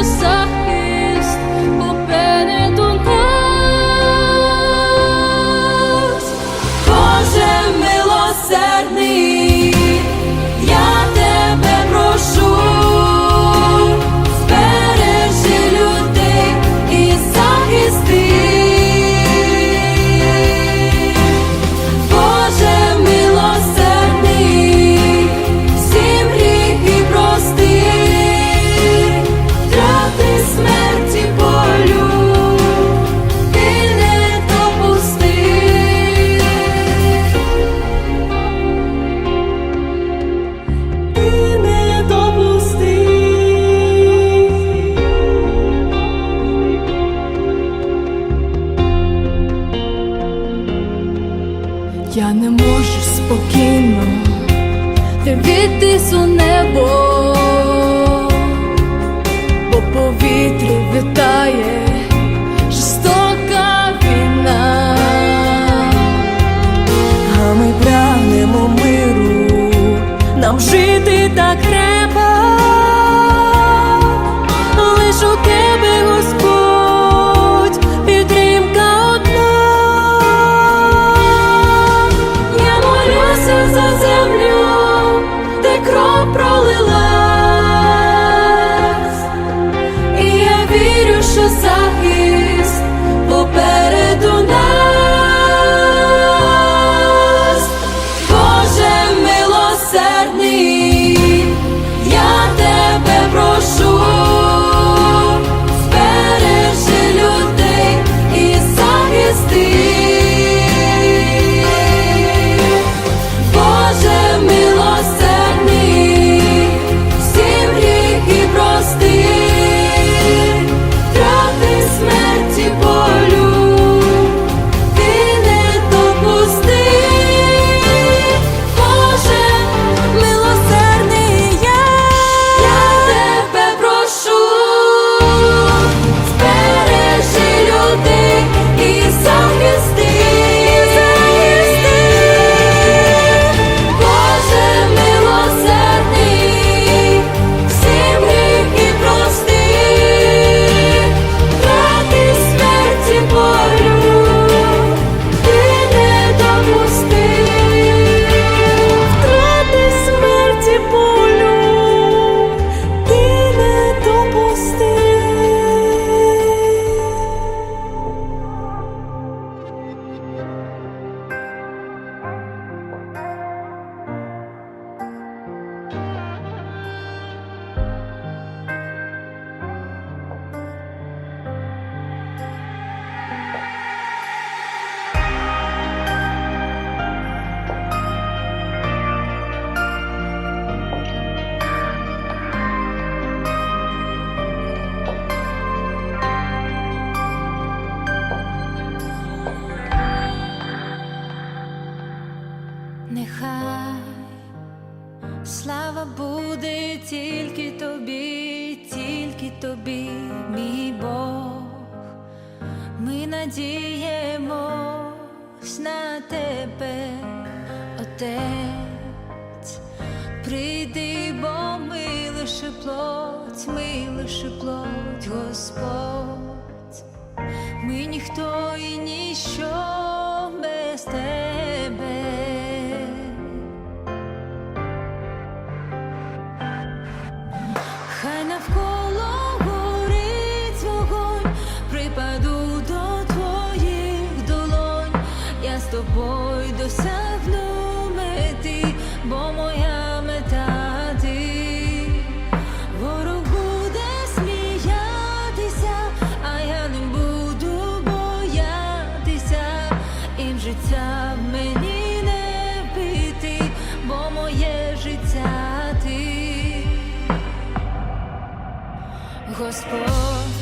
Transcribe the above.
you so Я не можу спокійно дивитись у небо, бо повітря вітає жорстока війна, а ми прагнемо миру, нам жити так desire. Нехай слава буде тільки тобі, тільки тобі, мій Бог. Ми надіємось на тебе, Отець. Прийди, бо ми лише плоть, ми лише плоть, Господь. Ми ніхто і ніщо тобою досягну мети, бо моя мета ти ворог буде сміятися, а я не буду боятися, і життя в мені не пити, бо моє життя ти Господь.